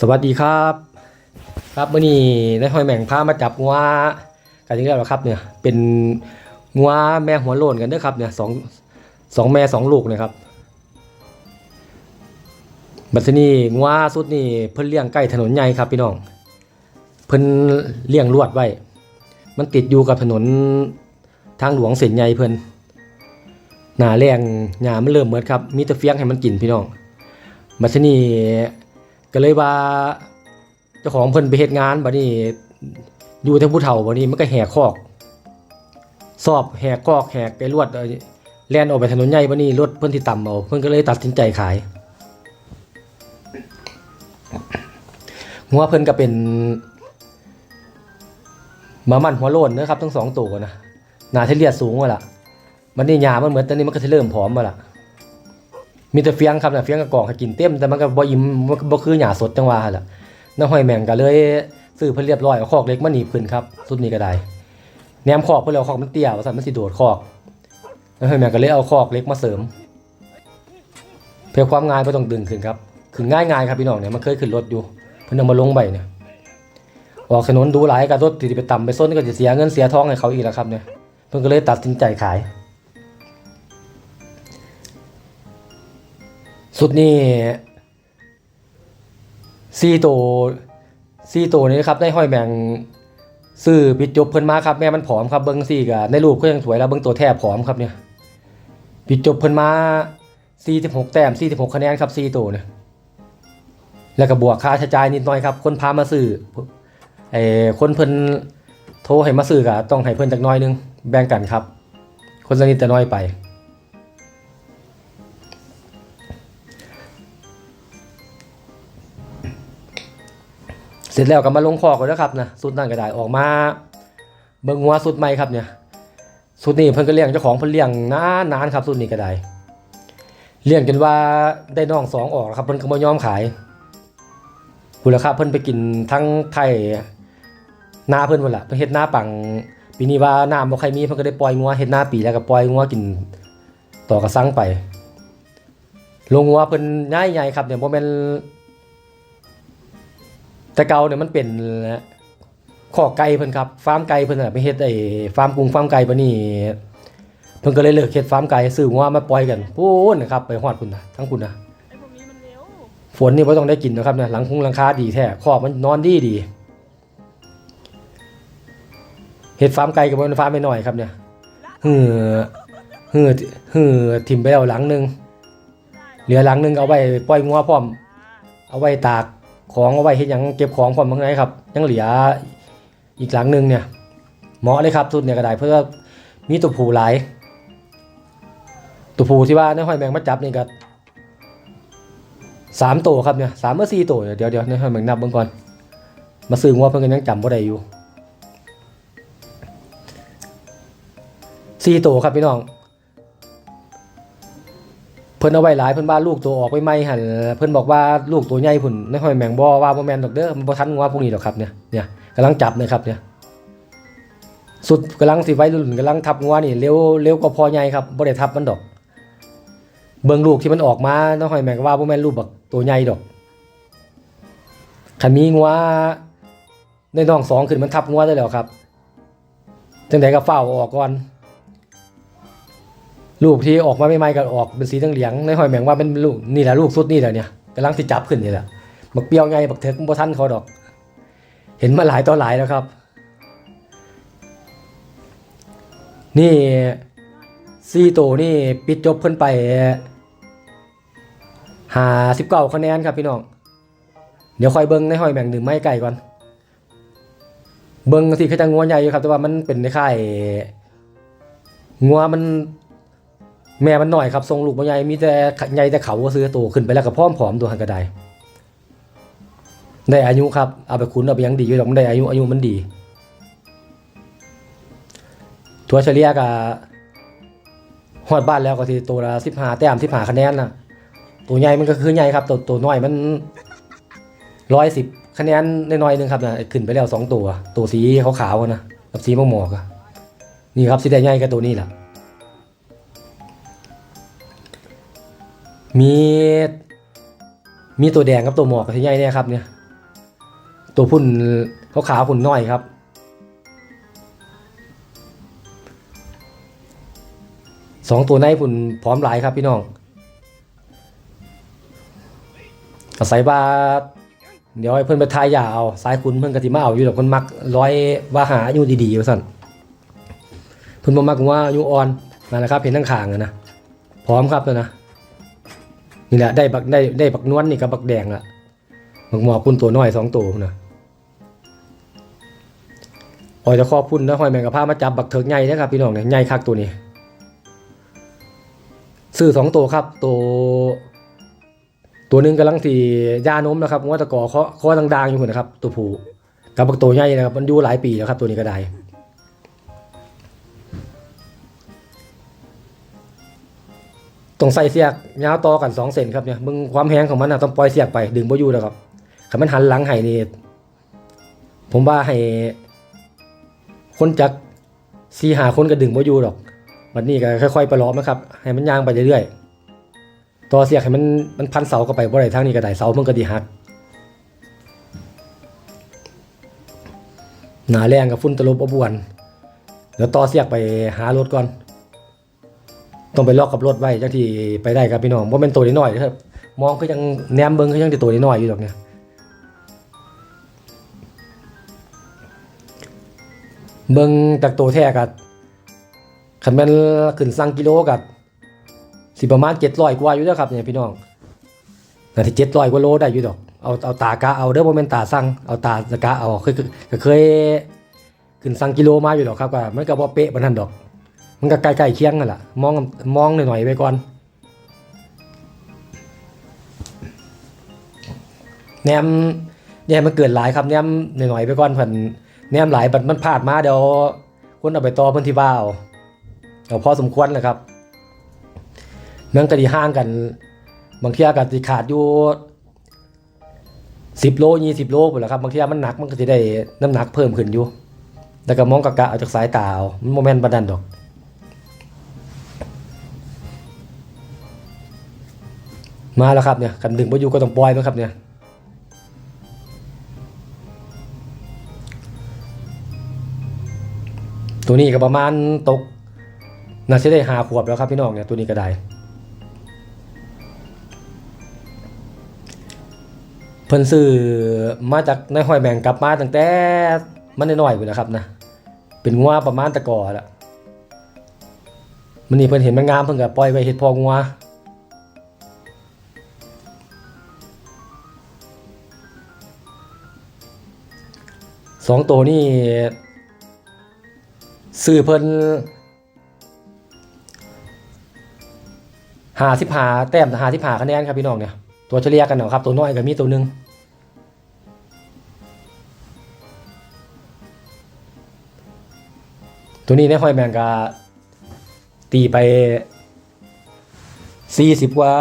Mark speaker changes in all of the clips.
Speaker 1: สวัสดีครับ ครับมื่อนี้นายหอยแหม่งพามาจับงัวกันอีกแล้วเหรอครับเนี่ยเป็นงัวแม่หัวโลนกันด้อครับเนี่ยสองสองแม่สองลูกนะครับบัดนี้งัวสุดนี่เพิ่นเลี้ยงใกล้ถนนใหญ่ครับพี่น้องเพิ่นเลี้ยงลวดไว้ มันติดอยู่กับถนนทางหลวงเส้นใหญ่เพิ่นหนาแรงหญ้ามันเริ่มเหมือดครับมีแต่เฟียงให้มันกินพี่น้องบัดนี้ ก็เลยว่าเจ้าของเพิ่นไปเฮ็ดงานบัดนี้อยู่แต่ผู้เฒ่าบัดนี้มันก็แหกคอก สอบแหกคอกแหกไอ้ลวดเอ่อแล่นออกไปถนนใหญ่บัดนี้รถเพิ่นที่ต่ำเอาเพิ่นก็เลยตัดสินใจขายหัวเพิ่นก็เป็นมามันหัวโลนนะครับทั้งสองตัวนะหนาเทเลียดสูงว่าล่ะบัดนี้หญ้ามันเหมือนตอนนี้มันก็สิเริ่มผอมมาล่ะ มีแต่เฟียงครับนะเฟียงกับกอกให้กินเต็มแต่มันก็บ่อิ่มบ่คือหญ้าสดจังว่าหั่นล่ะน้าห้อยแมงก็เลยซื้อเพิ่นเรียบร้อยเอาคอกเล็กมาหนีบขึ้นครับสุดนี้ก็ได้แหนมคอกเพิ่นแล้วคอกมันเตี้ยว่าซั่นมันสิโดดคอกน้าห้อยแมงก็เลยเอาคอกเล็กมาเสริม เพื่อความง่ายบ่ต้องดึงขึ้นครับขึ้นง่ายๆครับพี่น้องเนี่ยมันเคยขึ้นรถอยู่เพิ่นเอามาลงใบเนี่ยออกถนนดูหลายก็รถที่ไปต่ำไปส้นก็จะเสียเงินเสียทองให้เขาอีกแล้วครับเนี่ยเพิ่นก็เลยตัดสินใจขาย สุดนี่ซีโตซีโตนี่นะครับได้ห้อยแมงซื้อปิดจบเพิ่นมาครับแม่มันผอมครับเบิ้งซี่กะในรูปก็ยังสวยแล้วเบิ้งตัวแทบผอมครับเนี่ยปิดจบเพิ่นมา46แต้ม46คะแนนครับซีโตเนี่ยแล้วก็บวกค่าใช้จ่ายนิดหน่อยครับ คนพามาซื้อไอ้คนเพิ่นโทรให้มาซื้อก็ต้องให้เพิ่นจักน้อยนึงแบ่งกันครับ คนละนิดแต่น้อยไป เสร็จแล้วก็มาลงคอกันแล้วครับนะสุดนั่นก็ได้ออกมาเบิ่งงัวสุดใหม่ครับเนี่ยสุดนี้เพิ่นก็เลี้ยงเจ้าของเพิ่นเลี้ยงนานนานครับสุดนี้ก็ได้เลี้ยงจนว่าได้น้องสองออกแล้วครับเพิ่นก็บ่ยอมขายมูลค่าเพิ่นไปกินทั้งไทยนาเพิ่นพุ่นล่ะเพิ่นเฮ็ดนาปังปีนี้ว่าน้ำบ่ใค่อยมีเพิ่นก็ได้ปล่อยงัวเฮ็ดนาปีแล้วก็ปล่อยงัวกินต่อกระสังไปลงงัวเพิ่นใหญ่ๆครับเนี่ยบ่แม่น แต่เก่าเนี่ยมันเป็นขอไก่เพิ่นครับฟาร์มไก่เพิ่นน่ะไปเฮ็ดไอ้ฟาร์มกุ้งฟาร์มไก่ปะนี่เพิ่นก็เลยเลิกเฮ็ดฟาร์มไก่ซื้องัวมาปล่อยกันพูนนะครับไปฮอดพุ่นน่ะทั้งพุ่นน่ะ
Speaker 2: ไอพวกนี้มันเร็ว
Speaker 1: ฝนนี่บ่ต้องได้กินนะครับเนี่ยหลังคุงหลังคาดีแท้คอกมันนอนดีดีเฮ็ดฟาร์มไก่กับบ่แม่นฟาร์มไม่น้อยครับเนี่ยเหือเหือเหือทิ่มไปแล้วหลังหนึงเหลือหลังหนึงเอาไว้ปล่อยงัวพร้อม เอาไว้ตาก ของเอาไว้เฮ็ดหยังเก็บของพร้อมบางไงครับ ยังเหลืออีกหลังหนึ่งเนี่ยเหมาะเลยครับสุดเนี่ยก็ได้เพื่อมีตัวผูหลายตัวผูที่ว่าในห้อยแมงมาจับนี่ก็สามตัวครับเนี่ยสามเมื่อสี่ตัวเดี๋ยวเดี๋ยวในห้อยแมงนับเบิ่งก่อน มาซื้องัวเพิ่อนก็ยังจำบ่าได้อยู่สี่ตัวครับพี่น้อง พิ่นเอาไว้หลายเพิ่นว่าลูกตัวออกไปใหม่หันเพิ่นบอกว่าลูกตัวใหญ่พุ่นในห้อยแมงบ่ว่าบ่แม่นดอกเด้อมันบ่ทันงัวพวกนี้ดอกครับเนี่ยเนี่ยกำลังจับเลยครับเนี่ยสุดกำลังสิไว้รุ่นกำลังทับงัวนี่เร็วเร็วกว่าพอใหญ่ครับบ่ได้ทับมันดอก เบิ่งลูกที่มันออกมาในห้อยแมงว่าบ่แม่นลูกบักตัวใหญ่ดอกคันมีงัวในน้องสองขึ้นมันทับงัวได้แล้วครับจังไดก็เฝ้าออกก่อน ลูกที่ออกมาใหม่ๆก็ออกเป็นสีเหลืองในหอยแมงว่าเป็นลูกนี่แหละลูกสุดนี่แหละเนี่ยกำลังสิจับขึ้นนี่แหละบักเปรี้ยวไงบักเถิกบ่ทันเขาดอก เห็นมาหลายต่อหลายแล้วครับ นี่ซีโตนี่ปิดจบเพิ่นไปหาสิบเก้าคะแนนครับพี่น้อง เดี๋ยวคอยเบิ้งในหอยแมงหนึ่งไม้ไก่ก่อน เบิ้งที่เขาจะงัวใหญ่อยู่ครับ แต่ว่ามันเป็นในค่ายงัวมัน แม่มันหน่อยครับทรงลูกมันใหญ่มีแต่ใหญ่แต่เขาก็ซื้อตัวขึ้นไปแล้วก็พร้อมผอมตัวหันกระไดได้อายุครับเอาไปคุ้นเอาไปยังดีอยู่ดอกมันได้อายุอายุมันดีทัวเฉลี่ยกับฮอดบ้านแล้วก็ทีตัวละสิบห้าแต้มสิบห้าคะแนนนะตัวใหญ่มันก็คือใหญ่ครับ ตัวตัวน้อยมันร้อยสิบคะแนนน้อยๆหนึงครับนะขึ้นไปแล้วสองตัว ตัวสีขาวๆนะกับสีหมอกๆอะนี่ครับสีแดงใหญ่กับตัวนี้แหละ มีมีตัวแดงกับตัวหมอกกับที่ใหญ่เนี่ยครับเนี่ย ตัวพุ่นขาขาวพุ่นน้อยครับ สองตัวในพุ่นพร้อมหลายครับพี่น้อง อาศัยว่าเดี๋ยวให้เพิ่อนไปทายยาเอาสายคุณเพิ่อนกติมาเอาอยู่ดอกเพิ่นมักร้อยว่าหาอยู่ดีๆว่าซั่นเพิ่นบ่มักว่าอยู่อ่อนนั่นแหละครับเห็นทั้งขางนะพร้อมครับแล้วนะ นี่แหละได้บักได้ได้บักนวลนี่กับบักแดงละบักหมอพุ่นตัวน้อยสองตัวนะออยจะครอบพุ่นแล้วหอยแมงกะพร้ามาจับบักเถิกใหญ่นะครับพี่น้องเนี่ยใหญ่คักตัวนี้ซื้อสองตัวครับ ตัวตัวหนึ่งกำลังที่ยานมนะครับว่าตะกอเคาะเคาะดังๆอยู่นะครับ ตัวผูกับบักตัวใหญ่นะครับ มันอยู่หลายปีแล้วครับ ตัวนี้ก็ได้ ต้องใส่เสียกยาวต่อกันสองเซนครับเนี่ยมึงความแห้งของมันนะต้องปล่อยเสียกไปดึงบ่อยู่แล้วครับถ้ามันหันหลังให้นี่ผมว่าให้ คนจักสีหาคนก็ดึงบ่อยู่หรอกวันนี้ก็ค่อยๆประลอมนะครับ ให้มันย่างไปเรื่อยๆต่อเสียกให้มันมันพันเสาเข้าไปบ่ได้ทางนี้ก็ได้เสามันก็ดีหักหนาแรงกับฝุ่นตลบอบวนเดี๋ยวต่อเสียกไปหารถก่อน ต้องไปล็อกกับรถไว้จังที่ไปได้ครับพี่น้องว่าเป็นตัวน้อยๆนะครับมองก็ยังแนมเบิ้งก็ยังจะตัวน้อยๆอยู่ดอกเนี่ยเบิ้งจากตัวแท้กับคันแม่นขึ้นสั่งกิโลกับสิประมาณเจ็ดร้อยกว่าอยู่แล้วครับเนี่ยพี่น้องนาทีเจ็ดร้อยกว่าโลได้อยู่ดอกเอาเอาตากะเอาเด้อโมเมนตาสั่งเอาตากะเอาเคยเคยขึ้นสั่งกิโลมาอยู่ดอกครับก็มันก็บ่เป๊ะปานนั้นดอก มันก็ใกล้ๆเคียงนั่นแหละมองมองหน่อยๆไปก่อนแนมแนมมันเกิดหลายครับแนมหน่อยๆไปก่อนเพิ่นแนมหลายบัดมันพลาดมาเดี๋ยวคนเอาไปต่อเพิ่นที่บ้าเอาพอสมควรแหละครับมืองก็ดีห่างกัน บางเที่ยก็สิขาดอยู่10โล20โลพุ่นแหละครับบางเที่ยมันหนักมันก็สิได้น้ำหนักเพิ่มขึ้นอยู่แล้วก็มองกะกะเอาจากสายตาเอามันบ่แม่นปานนั้นดอก มาแล้วครับเนี่ยกันดึงไปอยู่ก็ต้องปล่อยมั้งครับเนี่ยตัวนี้ก็ประมาณตกน่าจะได้หาขวบแล้วครับพี่น้องเนี่ยตัวนี้ก็ได้เพิ่นซื้อมาจากในห้อยแมงกลับมาตั้งแต่มันน้อยๆไปแล้วครับนะเป็นงัวประมาณตะกอแหละมันนี่เพิ่นเห็นมันงามเพิ่นก็ปล่อยไว้เฮ็ดพองัว สองตัวนี่ซื้อเพิ่นหาสิบหาแต้มหาสิบหาคะแนนครับพี่น้องเนี่ยตัวเฉลี่ยกันเนาะครับตัวน้อยก็มีตัวหนึ่งตัวนี้ในห้อยแมงกาตีไปสี่สิบกว่า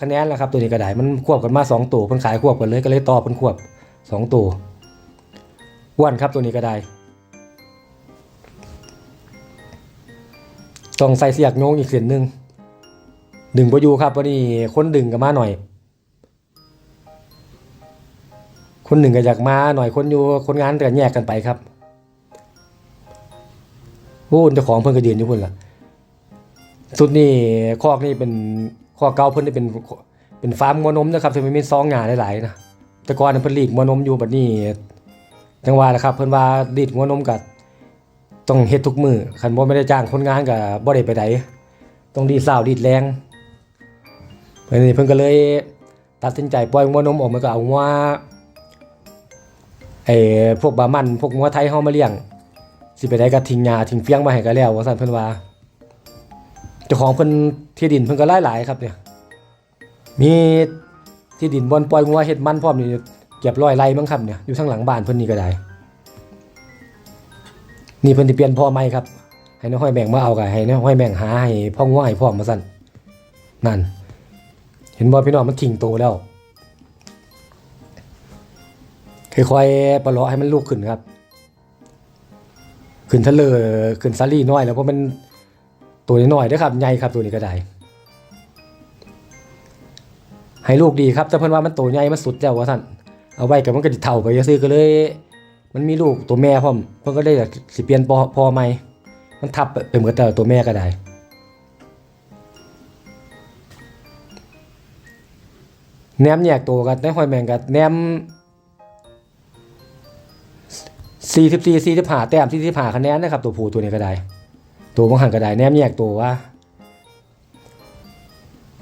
Speaker 1: คะแนนแล้วครับตัวนี้ก็ได้มันควบกันมาสองตัวเพิ่นขายควบกันเลยก็เลยต่อเพิ่นควบสองตัว วันครับตัวนี้ก็ได้ ต้องใส่เสียกโยงอีกเส้นหนึ่งดึงไปอยู่ครับวันนี้คนดึงกับมาหน่อย คนหนึ่งก็อยากมาหน่อยคนอยู่คนงานก็แยกกันไปครับโอ้เจ้าของเพิ่นก็ยืนอยู่พุ่นล่ะสุดนี่คอกนี่เป็นคอกเก่าเพิ่นนี่เป็นเป็นฟาร์มงัวนมนะครับที่มันมีซองงานหลายๆนะแต่ก่อนเพิ่นลีกงัวนมอยู่บัดนี้ จังหวะนะครับ เพิ่นว่าดีดหัวนมกัต้องเฮ็ดทุกมือคันบ่ไม่ได้จ้างคนงานก็บ่ได้ไปไดต้องดีดสาวดีดแรงเพิ่นนี่เพิ่นก็เลยตัดสินใจปล่อยหัวนมออกมาก็เอาหัวไอ้พวกบามันพวกหัวไทยเฮามาเลี้ยง สิไปได้ก็ทิ้งหญ้าทิ้งเฟียงมาให้ก็แล้วว่าซั่นเพิ่นว่าเจ้าของเพิ่นที่ดินเพิ่นก็หลายๆครับเนี่ยมีที่ดินบอนปล่อยงัวเฮ็ดมันพร้อมนี่ เก็บร้อยไร่มั้งครับเนี่ยอยู่ข้างหลังบ้านเพิ่นนี่ก็ได้ นี่เพิ่นสิเปลี่ยนพ่อใหม่ครับ ให้น้องห้อยแบ่งมาเอากับให้น้องห้อยแบ่งหาให้พ่องัวให้พ่อมาสั่นนั่น เห็นบ่พี่น้องมันทิ้งโตแล้วค่อยๆปลาะให้มันลูกขึ้นครับ ขึ้นทะเลขึ้นซาลี่น้อย แล้วเพราะมันตัวน้อยๆเด้อครับใหญ่ครับตัวนี้ก็ได้ให้ลูกดีครับแต่เพิ่นว่ามันโตใหญ่มันสุดแล้วว่าสั่น เอาไว้กับมันก็สิเฒ่าไปซื่อก็เลย มันมีลูกตัวแม่พร้อมเพิ่นก็เลยอยากสิเปลี่ยนพ่อพ่อใหม่มันทับไปเหมือนแต่ตัวแม่ก็ได้แหนมแยกตัวกันในหอยแมงกับแหนมสี่สิบสี่สี่สิบห้าแต้มสี่สิบห้าคะแนนนะครับ ตัวผู้ตัวนี้ก็ได้ ตัวบางหันก็ได้แหนมแยกตัวว่า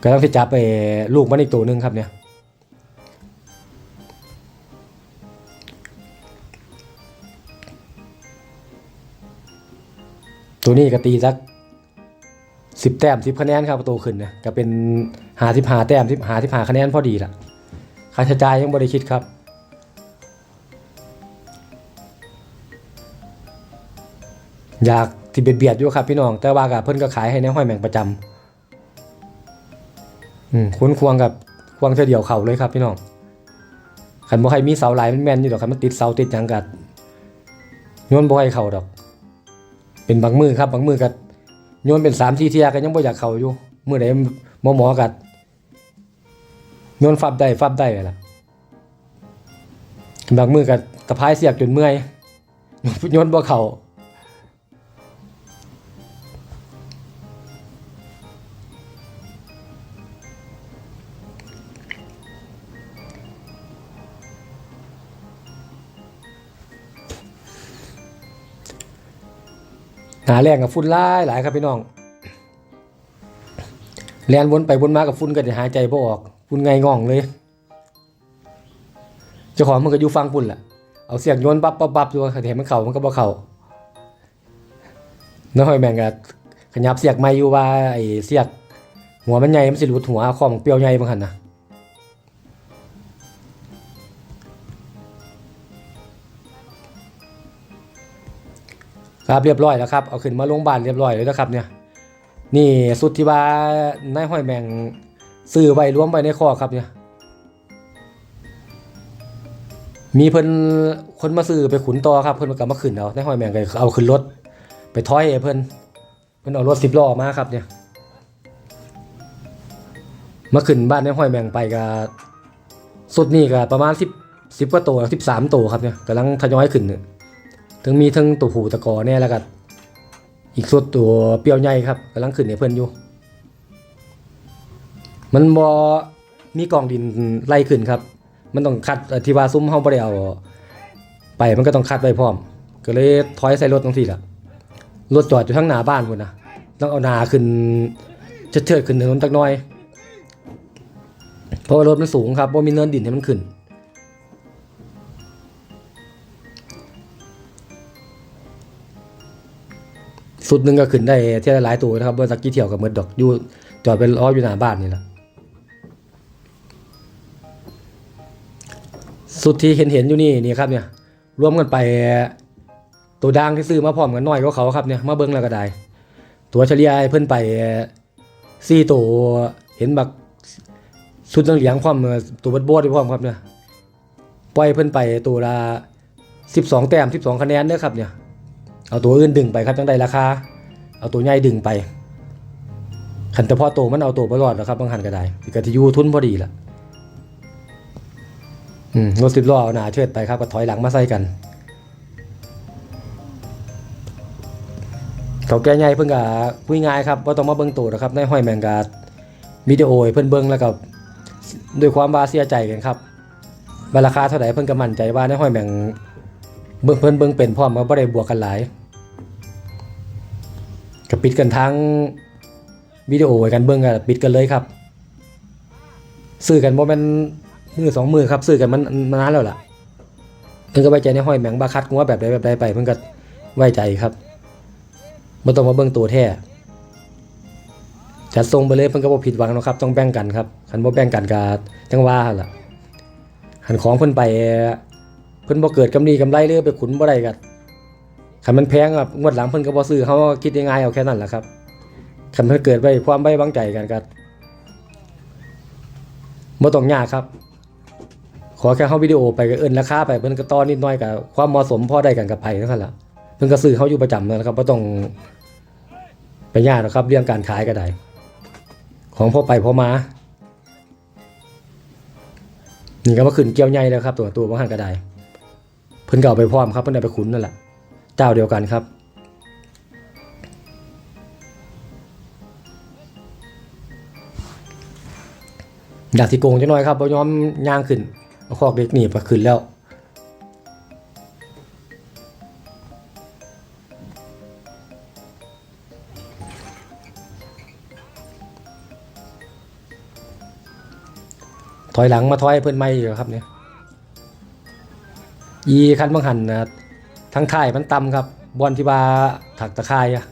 Speaker 1: ก็ต้องจับไปลูกมันอีกตัวหนึ่งครับเนี่ย ตัวนี้ก็ตีสักสิบแต้มสิบคะแนนครับประตัวขึ้นเนี่ยก็เป็นหาสิบหาแต้มสิบหาสิบหาคะแนนพอดีละค่าใช้จ่ายยังบริคิดครับอยากที่เบียดเบียดอยู่ครับพี่น้อง แต่ว่ากับเพิ่อนก็ขายให้ในห้อยแมงประจำอืมคุ้นควงกับควงเธอเดียวเข่าเลยครับพี่น้องขันบ่ให้มีเสาหลายมันแม่นอยู่ดอกคันมันติดเสาติดยังกัดโยนบ่ให้เข่าดอก เป็นบางมือครับบางมือกัดโยนเป็นสามทีเทียกันยังบ่อยากเข่าอยู่มือไหนหมอหมอกัดโยนฟับได้ฟับได้เลยล่ะบางมือกัดกระพายเสียกจนเมื่อยโยนบ่เข่า หาแรงกับฝุ่นลายหลายครับพี่น้องแลนวนไปวนมากับฝุ่นก็จะหายใจบ่ออกฝุ่นไงง่องเลยเจ้าของมันก็อยู่ฟังฝุ่นแหละเอาเสียงโยนปั๊บปั๊บปั๊บอยู่เห็นมันเข่ามันก็บ่เข่าน้อยแม่งก็ขยับเสียกไม่อยู่ว่าไอ้เสียกหัวมันใหญ่มันสิหลุดหัวคอมเปรียวใหญ่บางหันนะ ครับเรียบร้อยแล้วครับเอาขึ้นมาโรงพยาบาลเรียบร้อยเลยนะครับเนี่ยนี่สุดที่ว่านายห้อยแมงซื้อไว้รวมไว้ในคอครับเนี่ยมีเพิ่นคนมาซื้อไปขุนต่อครับเพิ่นก็มาขึ้นเอานายห้อยแมงก็เอาขึ้นรถไปท้อยเพิ่นเพิ่นเอารถสิบล้อมาครับเนี่ยมาขึ้นบ้านในห้อยแมงไปก็สุดนี่ก็ประมาณสิบสิบกว่าตัวสิบสามตัวครับเนี่ยกำลังทยอยขึ้นเนี่ย ถึงมีทั้งตัวหูตะกอเนี่ยแล้วก็อีกสุดตัวเปรี้ยวใหญ่ครับกำลังขึ้นในเพื่อนอยู่ มันบอมีกองดินไล่ขึ้นครับ มันต้องคัดอ่อที่ว่าซุ้มเฮาบ่ได้เอาไปมันก็ต้องคัดไว้พร้อม ก็เลยถอยใส่รถตรงที่ละรถจอดอยู่ข้างหน้าบ้านพุ่นนะต้องเอาหนาขึ้นจะเชิดขึ้นถนนจักน่อย เพราะว่ารถมันสูงครับว่ามีเนินดินให้มันขึ้น สุดหนึ่งก็ขึ้นได้เที่ยวหลายตัวนะครับเบอร์สักกี่เที่ยวกับเมือดอกอยู่จอดเป็นล้ออยู่หน้าบ้านนี่แหละสุดที่เห็นเห็นอยู่นี่นี่ครับเนี่ยรวมกันไปตัวดังที่ซื้อมาพร้อมกันน้อยกว่าเขาครับเนี่ยมาเบิ้งแล้วก็ได้ ตัวเฉลี่ยเพิ่นไปสี่ตัวเห็นบักชุดเหลียงๆพร้อมเอ่อตัวเบิดโบดพร้อมครับเนี่ยปล่อยเพิ่นไปตัวละ12แต้ม12คะแนนเด้อครับเนี่ย เอาตัวอื่นดึงไปครับจังได้ราคา เอาตัวใหญ่ดึงไปขันแต่พอโตวมันเอาตัวบ่รอดแล้วครับบางหันก็ได้ก็สิยูทุนพอดีล่ะอืมรถ10ล้อเอาหนาเชิดไปครับก็ถอยหลังมาใส่กันเขาแก่ใหญ่เพิ่นก็คุยง่ายครับบ่าต้องมาเบิ่งตัวนะครับในห้อยแมงกาวิดีโอให้เพิ่นเบิ่งแล้วก็ด้วยความว่าเสียใจกันครับว่าราคาเท่าไหร่เพิ่นก็มั่นใจว่าในห้อยแมงเบิ่งเพิ่นเบิ่งเป็นพร้อมก็บ่ได้บวกกันหลาย ก็ปิดกันทั้งวิดีโอไว้กันเบิ่งก็ปิดกันเลยครับซื้อกันบ่แม่นมือสองมือครับซื้อกันมันมานานแล้วล่ะเพิ่นก็ไว้ใจในห้อยแมงบาคัดงัวแบบใดแบบใดไปเพิ่นก็ไว้ใจครับบ่ต้องมาเบิ่งตัวแท้จัดทรงไปเลยเพิ่นก็บ่ผิดหวังหรอกครับ ต้องแบ่งกันครับคันบ่แบ่งกันก็จังว่าล่ะหันของเพิ่นไปเพิ่นบ่เกิดกำไรกำไรเลยไปขุนบ่ได้ก็ คันมันแพงครับงวดหลังเพิ่นก็บ่ซื้อเฮาคิดง่ายๆเอาแค่นั้นแหละครับคันเพิ่นเกิดไว้ความไว้วางใจกันก็บ่ต้องยากครับ ขอแค่เฮาวิดีโอไปก็เอิ้นราคาไปเพิ่นก็ต่อนิดหน่อยก็ความเหมาะสมพอได้กันกับไผเท่นั้นล่ะเพิ่นก็ซื้อเฮาอยู่ประจำนั่นแหละครับบ่ต้องไปยากหรอกครับ เรื่องการขายก็ได้ของพ่อไปพ่อมานี่ก็มาขึ้นเกี่ยวใหญ่แล้วครับ ตัวตัวบางหันก็ได้เพิ่นก็เอาไปพร้อมครับเพิ่นเอาไปขุนนั่นแหละ เจ้าเดียวกันครับอยากสิโกงจังหน่อยครับบ่ยอมย่างขึ้นเอาคอกเด็กหนีบมาขึ้นแล้ว ถอยหลังมาถอยเพิ่อนไม่อยู่ครับเนี่ย อีคันบางหันนะ ทั้งท้ายมันต่ำครับบอลที่บาถักตะข่ายอะ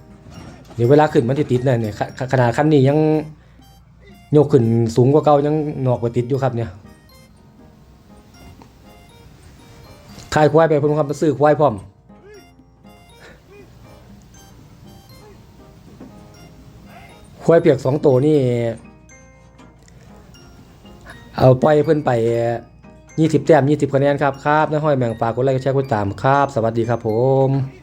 Speaker 1: เดี๋ยวเวลาขึ้นมันติดติดเนี่ยเนี่ยขนาดคันนี้ยังโยกขึ้นสูงกว่าเก่ายังหนอกไปติดอยู่ครับเนี่ยขายควายไปพิ่นครับมซื้อควายพร้อมควายเปียกสองตัวนี่ เอาปล่อยเพิ่อนไป ยี่สิบแต้มยี่สิบคะแนนครับ ครับน้าห้อยแมงปากกดไลค์กดแชร์กดตามครับ สวัสดีครับผม